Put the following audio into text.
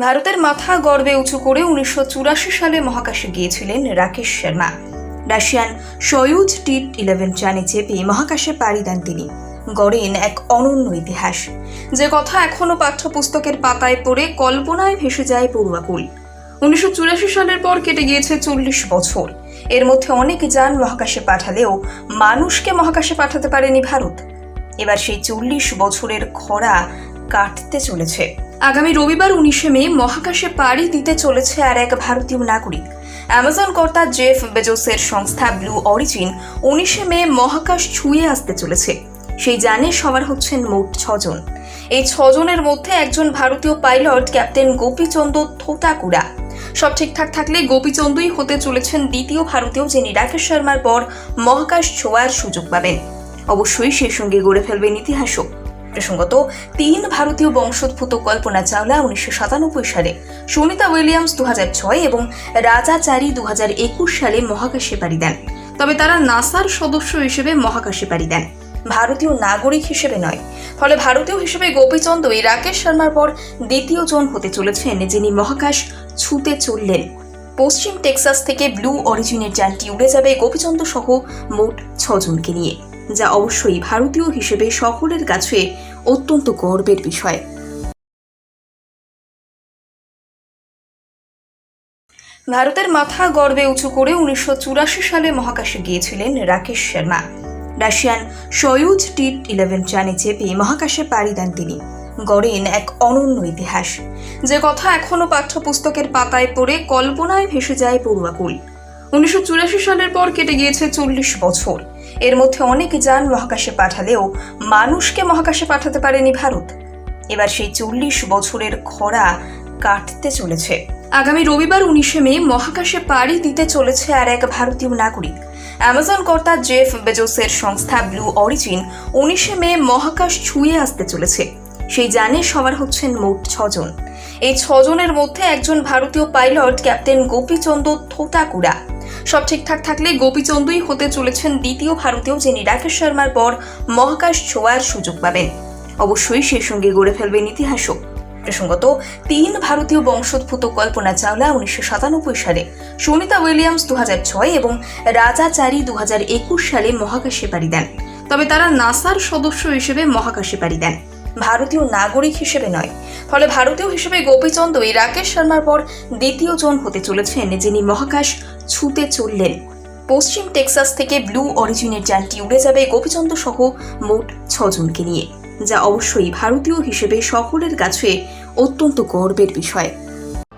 ভারতের মাথা গর্বে উঁচু করে উনিশশো চুরাশি সালে মহাকাশে গিয়েছিলেন Rakesh Sharma. Russian Soyuz T eleven চানে চেপে মহাকাশে পাড়ি দেন তিনি। গড়েন এক অনন্য ইতিহাস। যে কথা এখনও পাঠ্যপুস্তকের পাতায় পড়ে কল্পনায় ভেসে যায় পড়ুয়াকুল উনিশশো চুরাশি সালের পর কেটে গিয়েছে চল্লিশ বছর। এর মধ্যে অনেক যান মহাকাশে পাঠালেও মানুষকে মহাকাশে পাঠাতে পারেনি ভারত। এবার সেই চল্লিশ বছরের খরা কাটতে চলেছে। আগামী রবিবার উনিশে মে মহাকাশে পাড়ি দিতে চলেছে আর এক ভারতীয় নাগরিক। অ্যামাজন কর্তা জেফ বেজোসের সংস্থা ব্লু অরিজিন উনিশে মে মহাকাশ ছুঁয়ে আসতে চলেছে। সেই যানে সবার হচ্ছেন মোট ছজন। এই ছজনের মধ্যে একজন ভারতীয় পাইলট, ক্যাপ্টেন গোপীচন্দ্র থোটাকুড়া সব ঠিকঠাক থাকলে গোপীচন্দ্রই হতে চলেছেন দ্বিতীয় ভারতীয় যিনি রাকেশ শর্মার পর মহাকাশ ছোঁয়ার সুযোগ পাবেন। অবশ্যই সেই সঙ্গে গড়ে ফেলবেন ইতিহাসও। প্রসঙ্গত, তিন ভারতীয় বংশোদ্ভূত কল্পনা চাওলা উনিশশো সাতানব্বই সালে সুনিতা উইলিয়ামস দু ছয় এবং রাজা চারি দু একুশ সালে মহাকাশে পাড়ি দেন। তবে তারা নাসার সদস্য হিসেবে মহাকাশে পাড়ি দেন, ভারতীয় নাগরিক হিসেবে নয়। ফলে ভারতীয় হিসেবে গোপীচন্দ্রই রাকেশ শর্মার পর দ্বিতীয় জন হতে চলেছেন, যিনি মহাকাশ ছুঁতে চললেন। পশ্চিম টেক্সাস থেকে ব্লু অরিজিনের যানটি উড়ে যাবে গোপীচন্দ্র সহ মোট ছজনকে নিয়ে। যা অবশ্যই ভারতীয় হিসেবে সকলের কাছে অত্যন্ত গর্বের বিষয়। ভারতের মাথা গর্বে উঁচু করে উনিশশো চুরাশি সালে মহাকাশে গিয়েছিলেন Rakesh Sharma. Russian Soyuz T eleven চানে চেপে মহাকাশে পাড়ি দেন তিনি। গড়েন এক অনন্য ইতিহাস। যে কথা এখনও পাঠ্যপুস্তকের পাতায় পড়ে কল্পনায় ভেসে যায় পড়ুয়াকুল উনিশশো সালের পর কেটে গিয়েছে চল্লিশ বছর। এর মধ্যে অনেক যান মহাকাশে পাঠালেও মানুষকে মহাকাশে পাঠাতে পারেনি ভারত। এবার সেই চল্লিশ বছরের খরা কাটতে চলেছে। আগামী রবিবার উনিশে মে মহাকাশে পাড়ি দিতে চলেছে আর এক ভারতীয় নাগরিক। অ্যামাজন কর্তা জেফ বেজোসের সংস্থা ব্লু অরিজিন উনিশে মে মহাকাশ ছুঁয়ে আসতে চলেছে। সেই যানে সবার হচ্ছেন মোট ছজন। এই ছজনের মধ্যে একজন ভারতীয় পাইলট ক্যাপ্টেন গোপীচন্দ্র থোটাকুড়া সব ঠিকঠাক থাকলে গোপীচন্দ্রই হতে চলেছেন দ্বিতীয় ভারতীয় যিনি রাকেশ শর্মার পর মহাকাশ ছোঁয়ার সুযোগ পাবেন। অবশ্যই সেই সঙ্গে গড়ে ফেলবেন ইতিহাসও। প্রসঙ্গত, তিন ভারতীয় বংশোদ্ভূত কল্পনা চাওলা উনিশশো সাতানব্বই সালে সুনিতা উইলিয়ামস দু ছয় এবং রাজা চারি দু একুশ সালে মহাকাশে পাড়ি দেন। তবে তারা নাসার সদস্য হিসেবে মহাকাশে পাড়ি দেন। ভারতীয় নাগরিক হিসেবে নয়। ফলে ভারতীয় হিসেবে গোপীচন্দ্রই রাকেশ শর্মার পর দ্বিতীয় জন হতে চলেছেন যিনি মহাকাশ ছুঁতে চললেন। পশ্চিম টেক্সাস থেকে ব্লু অরিজিনের যানটি উড়ে যাবে গোপীচন্দ্র সহ মোট ছজনকে নিয়ে, যা অবশ্যই ভারতীয় হিসেবে সকলের কাছে অত্যন্ত গর্বের বিষয়।